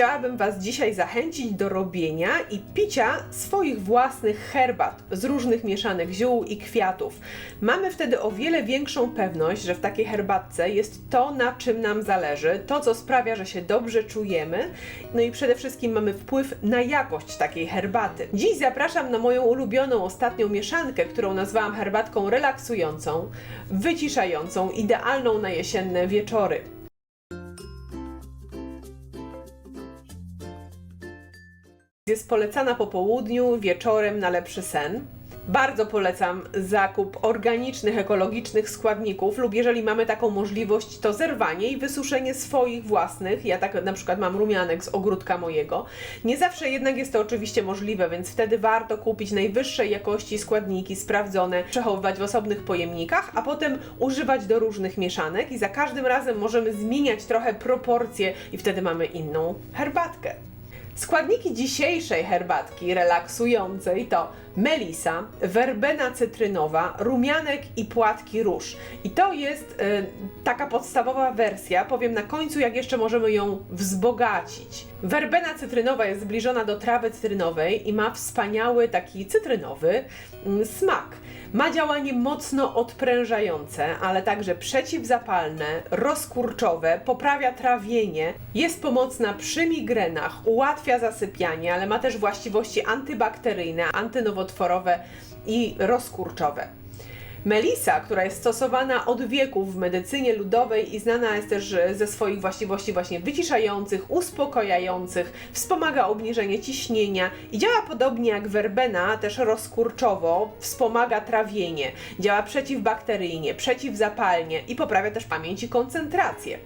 chciałabym Was dzisiaj zachęcić do robienia i picia swoich własnych herbat z różnych mieszanek ziół i kwiatów. Mamy wtedy o wiele większą pewność, że w takiej herbatce jest to, na czym nam zależy, to, co sprawia, że się dobrze czujemy, no i przede wszystkim mamy wpływ na jakość takiej herbaty. Dziś zapraszam na moją ulubioną ostatnią mieszankę, którą nazwałam herbatką relaksującą, wyciszającą, idealną na jesienne wieczory. Jest polecana po południu, wieczorem na lepszy sen. Bardzo polecam zakup organicznych, ekologicznych składników lub jeżeli mamy taką możliwość, to zerwanie i wysuszenie swoich własnych. Ja tak na przykład mam rumianek z ogródka mojego. Nie zawsze jednak jest to oczywiście możliwe, więc wtedy warto kupić najwyższej jakości składniki sprawdzone, przechowywać w osobnych pojemnikach, a potem używać do różnych mieszanek i za każdym razem możemy zmieniać trochę proporcje i wtedy mamy inną herbatkę. Składniki dzisiejszej herbatki relaksującej to melisa, werbena cytrynowa, rumianek i płatki róż. I to jest e, taka podstawowa wersja. Powiem na końcu, jak jeszcze możemy ją wzbogacić. Werbena cytrynowa jest zbliżona do trawy cytrynowej i ma wspaniały taki cytrynowy mm, smak. Ma działanie mocno odprężające, ale także przeciwzapalne, rozkurczowe, poprawia trawienie, jest pomocna przy migrenach, ułatwia zasypianie, ale ma też właściwości antybakteryjne, antynowotworowe i rozkurczowe. Melisa, która jest stosowana od wieków w medycynie ludowej i znana jest też ze swoich właściwości właśnie wyciszających, uspokajających, wspomaga obniżenie ciśnienia i działa podobnie jak werbena, też rozkurczowo, wspomaga trawienie, działa przeciwbakteryjnie, przeciwzapalnie i poprawia też pamięć i koncentrację.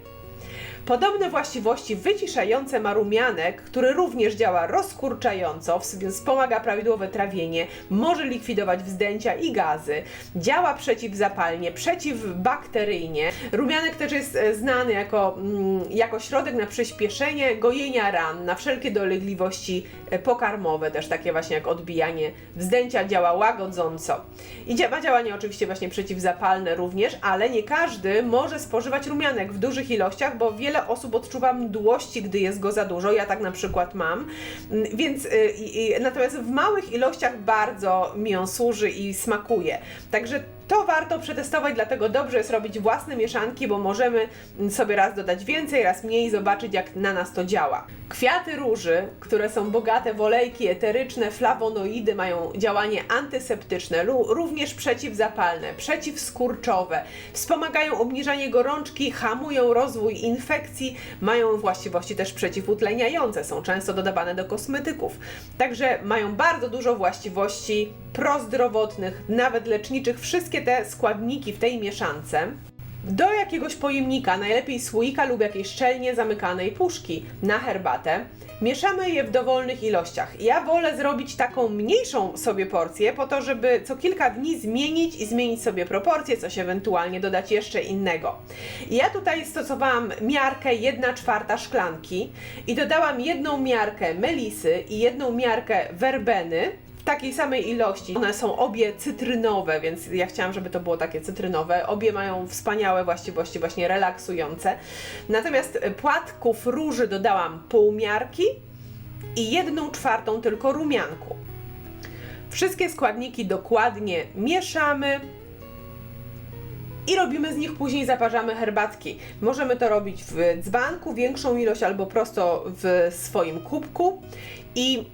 Podobne właściwości wyciszające ma rumianek, który również działa rozkurczająco, wspomaga prawidłowe trawienie, może likwidować wzdęcia i gazy, działa przeciwzapalnie, przeciwbakteryjnie. Rumianek też jest e, znany jako, mm, jako środek na przyspieszenie gojenia ran, na wszelkie dolegliwości e, pokarmowe, też takie właśnie jak odbijanie wzdęcia, działa łagodząco. I ma działanie oczywiście właśnie przeciwzapalne również, ale nie każdy może spożywać rumianek w dużych ilościach, bo wiele wiele osób odczuwa mdłości, gdy jest go za dużo. Ja tak na przykład mam. Mm, Więc y, natomiast w małych ilościach bardzo mi on służy i smakuje. Także to warto przetestować, dlatego dobrze jest robić własne mieszanki, bo możemy sobie raz dodać więcej, raz mniej, zobaczyć jak na nas to działa. Kwiaty róży, które są bogate w olejki eteryczne, flawonoidy, mają działanie antyseptyczne, również przeciwzapalne, przeciwskurczowe, wspomagają obniżanie gorączki, hamują rozwój infekcji, mają właściwości też przeciwutleniające, są często dodawane do kosmetyków. Także mają bardzo dużo właściwości prozdrowotnych, nawet leczniczych, wszystkie te składniki w tej mieszance do jakiegoś pojemnika, najlepiej słoika lub jakiejś szczelnie zamykanej puszki na herbatę. Mieszamy je w dowolnych ilościach. Ja wolę zrobić taką mniejszą sobie porcję, po to, żeby co kilka dni zmienić i zmienić sobie proporcje, coś ewentualnie dodać jeszcze innego. Ja tutaj stosowałam miarkę 1 czwarta szklanki i dodałam jedną miarkę melisy i jedną miarkę werbeny takiej samej ilości. One są obie cytrynowe, więc ja chciałam, żeby to było takie cytrynowe. Obie mają wspaniałe właściwości, właśnie relaksujące. Natomiast płatków róży dodałam pół miarki i jedną czwartą tylko rumianku. Wszystkie składniki dokładnie mieszamy. I robimy z nich później, zaparzamy herbatki. Możemy to robić w dzbanku, większą ilość albo prosto w swoim kubku. I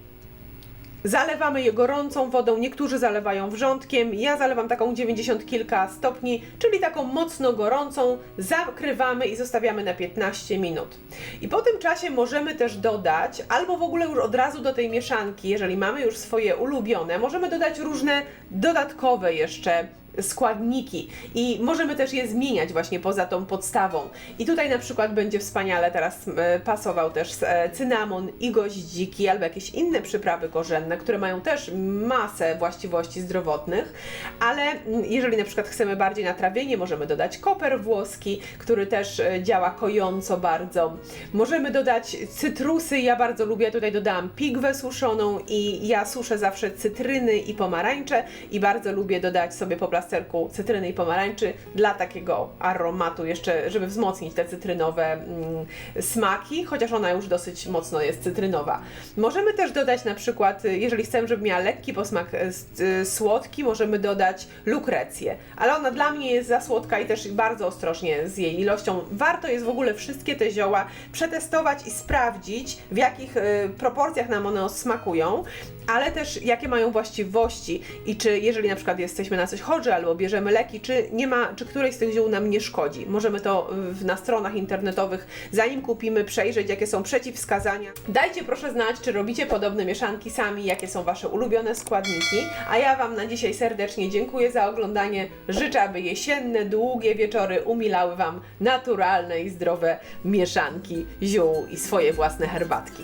Zalewamy je gorącą wodą, niektórzy zalewają wrzątkiem, ja zalewam taką 90 kilka stopni, czyli taką mocno gorącą, zakrywamy i zostawiamy na 15 minut. I po tym czasie możemy też dodać, albo w ogóle już od razu do tej mieszanki, jeżeli mamy już swoje ulubione, możemy dodać różne dodatkowe jeszcze składniki i możemy też je zmieniać właśnie poza tą podstawą. I tutaj na przykład będzie wspaniale teraz pasował też e, cynamon i goździki albo jakieś inne przyprawy korzenne, które mają też masę właściwości zdrowotnych, ale jeżeli na przykład chcemy bardziej na trawienie, możemy dodać koper włoski, który też e, działa kojąco bardzo. Możemy dodać cytrusy, ja bardzo lubię, tutaj dodałam pigwę suszoną i ja suszę zawsze cytryny i pomarańcze i bardzo lubię dodać sobie po prostu plasterku cytryny i pomarańczy dla takiego aromatu, jeszcze żeby wzmocnić te cytrynowe mm, smaki, chociaż ona już dosyć mocno jest cytrynowa. Możemy też dodać na przykład, jeżeli chcemy, żeby miała lekki posmak y, słodki, możemy dodać lukrecję, ale ona dla mnie jest za słodka i też bardzo ostrożnie z jej ilością. Warto jest w ogóle wszystkie te zioła przetestować i sprawdzić, w jakich y, proporcjach nam one smakują, ale też jakie mają właściwości i czy jeżeli na przykład jesteśmy na coś chorzy albo bierzemy leki, czy nie ma, czy któreś z tych ziół nam nie szkodzi. Możemy to w, na stronach internetowych, zanim kupimy, przejrzeć, jakie są przeciwwskazania. Dajcie proszę znać, czy robicie podobne mieszanki sami, jakie są Wasze ulubione składniki, a ja Wam na dzisiaj serdecznie dziękuję za oglądanie. Życzę, aby jesienne, długie wieczory umilały Wam naturalne i zdrowe mieszanki ziół i swoje własne herbatki.